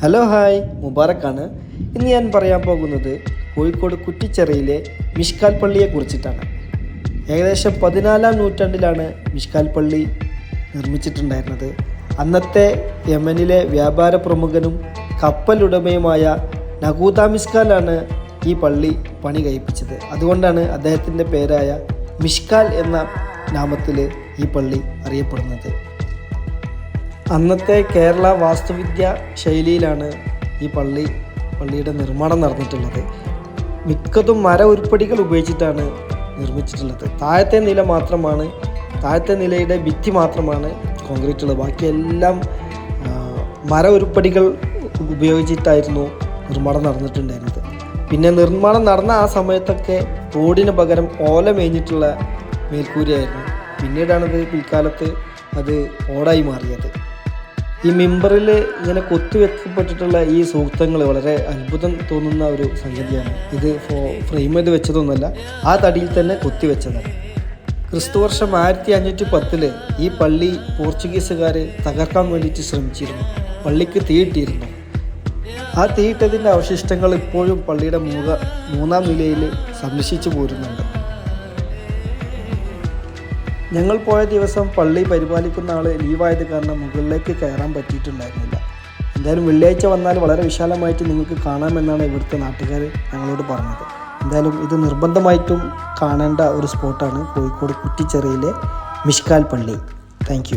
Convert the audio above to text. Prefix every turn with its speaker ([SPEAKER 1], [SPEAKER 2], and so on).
[SPEAKER 1] Hello hi മുബാറക്കാണ്. ഇന്ന് ഞാൻ പറയാൻ പോകുന്നത് കോഴിക്കോട് കുറ്റിച്ചെറയിലെ മിഷ്കാൽ പള്ളിയെ കുറിച്ചിട്ടാണ്. ഏകദേശം പതിനാലാം നൂറ്റാണ്ടിലാണ് മിഷ്കാൽ പള്ളി നിർമ്മിച്ചിട്ടുണ്ടായിരുന്നത്. അന്നത്തെ യമനിലെ വ്യാപാര പ്രമുഖനും കപ്പലുടമയുമായ നഗൂത മിഷ്കാലാണ് ഈ പള്ളി പണി കഴിപ്പിച്ചത്. അതുകൊണ്ടാണ് അദ്ദേഹത്തിന്റെ പേരായ മിഷ്കാൽ എന്ന നാമത്തിൽ ഈ പള്ളി അറിയപ്പെടുന്നത്. അന്നത്തെ കേരള വാസ്തുവിദ്യ ശൈലിയിലാണ് ഈ പള്ളി പള്ളിയുടെ നിർമ്മാണം നടന്നിട്ടുള്ളത്. മിക്കതും മര ഉരുപ്പടികൾ ഉപയോഗിച്ചിട്ടാണ് നിർമ്മിച്ചിട്ടുള്ളത്. താഴത്തെ നില മാത്രമാണ് താഴത്തെ നിലയുടെ ഭിത്തി മാത്രമാണ് കോൺക്രീറ്റ് ഉള്ളത് ബാക്കിയെല്ലാം മര ഉരുപ്പടികൾ ഉപയോഗിച്ചിട്ടായിരുന്നു നിർമ്മാണം നടന്നിട്ടുണ്ടായിരുന്നത്. പിന്നെ നിർമ്മാണം നടന്ന ആ സമയത്തൊക്കെ ഓടിന് പകരം ഓല മേഞ്ഞിട്ടുള്ള മേൽക്കൂരയായിരുന്നു. പിന്നീടാണത് പിൽക്കാലത്ത് അത് ഓടായി മാറിയത്. ഈ മിമ്പറിൽ ഇങ്ങനെ കൊത്തിവെക്കപ്പെട്ടിട്ടുള്ള ഈ സൂക്തങ്ങൾ വളരെ അത്ഭുതം തോന്നുന്ന ഒരു സംഗതിയാണ്. ഇത് ഫ്രെയിം ചെയ്ത് വെച്ചതൊന്നുമല്ല ആ തടിയിൽ തന്നെ കൊത്തിവെച്ചതാണ് ക്രിസ്തുവർഷം ആയിരത്തി അഞ്ഞൂറ്റി പത്തിൽ ഈ പള്ളി പോർച്ചുഗീസുകാർ തകർക്കാൻ വേണ്ടിയിട്ട് ശ്രമിച്ചിരുന്നു. പള്ളിക്ക് തീയിട്ടിരുന്നു ആ തീയിട്ടതിന്റെ അവശിഷ്ടങ്ങൾ ഇപ്പോഴും പള്ളിയുടെ മൂക മൂന്നാം നിലയിൽ സംരക്ഷിച്ചു പോരുന്നുണ്ട്. ഞങ്ങൾ പോയ ദിവസം പള്ളി പരിപാലിക്കുന്ന ആൾ ലീവായത് കാരണം മുകളിലേക്ക് കയറാൻ പറ്റിയിട്ടുണ്ടായിരുന്നില്ല. എന്തായാലും വെള്ളിയാഴ്ച വന്നാൽ വളരെ വിശാലമായിട്ട് നിങ്ങൾക്ക് കാണാമെന്നാണ് ഇവിടുത്തെ നാട്ടുകാർ ഞങ്ങളോട് പറഞ്ഞത്. എന്തായാലും ഇത് നിർബന്ധമായിട്ടും കാണേണ്ട ഒരു സ്പോട്ടാണ് കോഴിക്കോട് കുറ്റിച്ചെറിയിലെ മിഷ്കാൽ പള്ളി. താങ്ക്